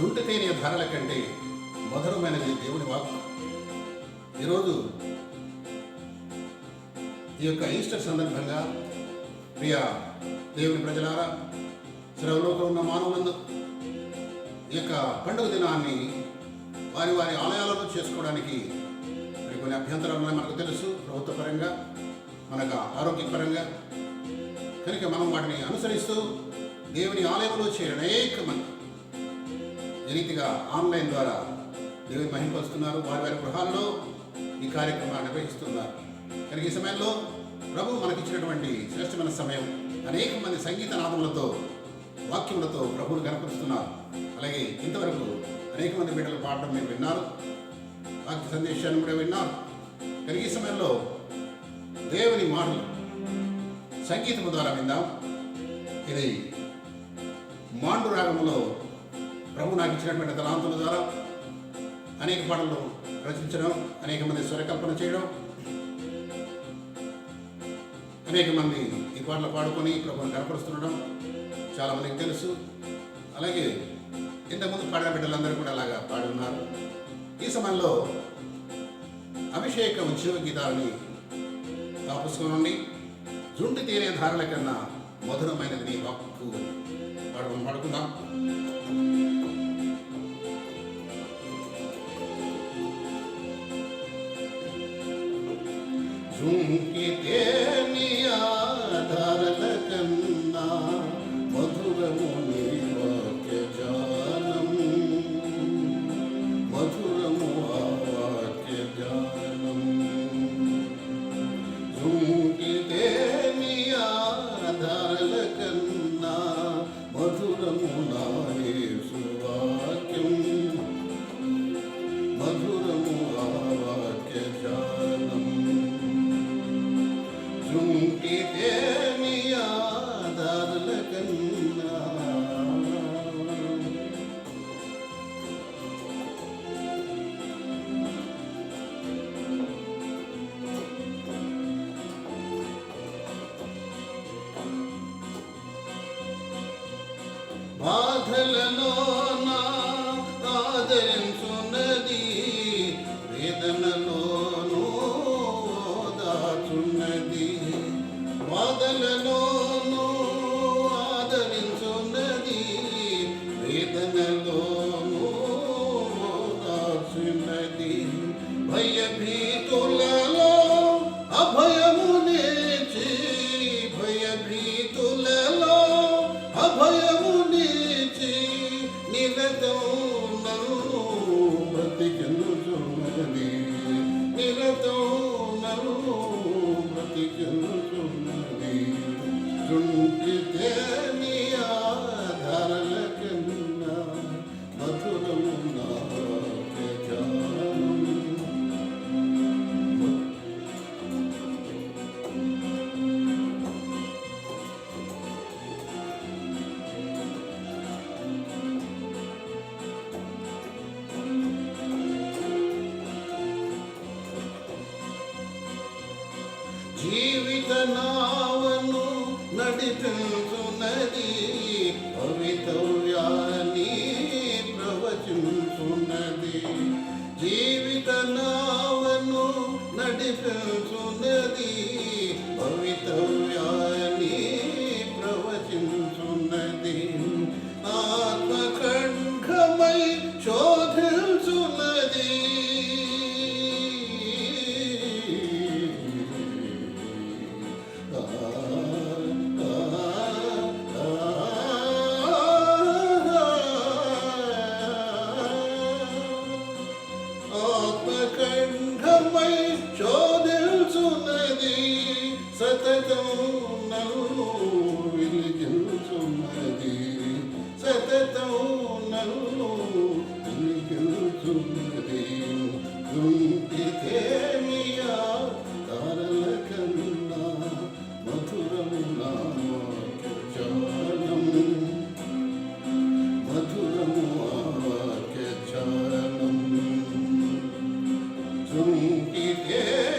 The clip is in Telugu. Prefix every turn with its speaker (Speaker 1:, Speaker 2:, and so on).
Speaker 1: జుంటి తేనె ధారల కంటే మధురమైనది దేవుని వాక్కు. ఈరోజు ఈ యొక్క ఈస్టర్ సందర్భంగా ప్రియ దేవుని ప్రజలారా శ్రవలోకం ఉన్న మానవులందు ఈ యొక్క పండుగ దినాన్ని వారి వారి ఆలయాలలో చేసుకోవడానికి మరి కొన్ని అభ్యంతరాలు ఉన్నాయి మనకు తెలుసు. ప్రభుత్వపరంగా మనకు ఆరోగ్యపరంగా. కనుక మనం వాటిని అనుసరిస్తూ దేవుని ఆలయంలో చేరిన అనేక మంది ఈ రీతిగా ఆన్లైన్ ద్వారా దేవుని మహింపరుస్తున్నారు వారి వారి గృహాల్లో ఈ కార్యక్రమాన్ని నిర్వహిస్తున్నారు. కనుక ఈ సమయంలో ప్రభు మనకిచ్చినటువంటి శ్రేష్టమైన సమయం అనేక మంది సంగీత నాదములతో వాక్యములతో ప్రభువును కనపరుస్తున్నారు. అలాగే ఇంతవరకు అనేక మంది బిడ్డలు పాడడం మీరు విన్నారు. వాక్య సందేశాన్ని కూడా విన్నారు. కనుక ఈ సమయంలో దేవుని మాటలు సంగీతము ద్వారా విందాం. ఇది మాండు రాగములో ప్రభు నాకు ఇచ్చినటువంటి తలాంతుల ద్వారా అనేక పాటలు రచించడం అనేక మంది స్వరకల్పన చేయడం అనేక మంది ఈ పాటలు పాడుకొని ప్రభుని కనపరుస్తుండడం చాలామందికి తెలుసు. అలాగే ఇంతకుముందు పాడిన బిడ్డలందరూ కూడా అలాగా పాడున్నారు. ఈ సమయంలో అభిషేక ఉద్యోగ గీతాలని ఆ పుస్తకం నుండి జుంటి తీరే ధారల కన్నా మధురమైనది నీ వాక్కు పాడు పాడుకుందాం. జుంకితే నీ బాధలలో నా జీవిత నావను నడిపించున్నది భవితవ్యాన్ని ప్రవచించున్నది. జీవిత నావను నడిపించున్నది ఆత్మకంఠమై శోధించున్నది సతతం నన్ను వెలిగించున్నది You ki.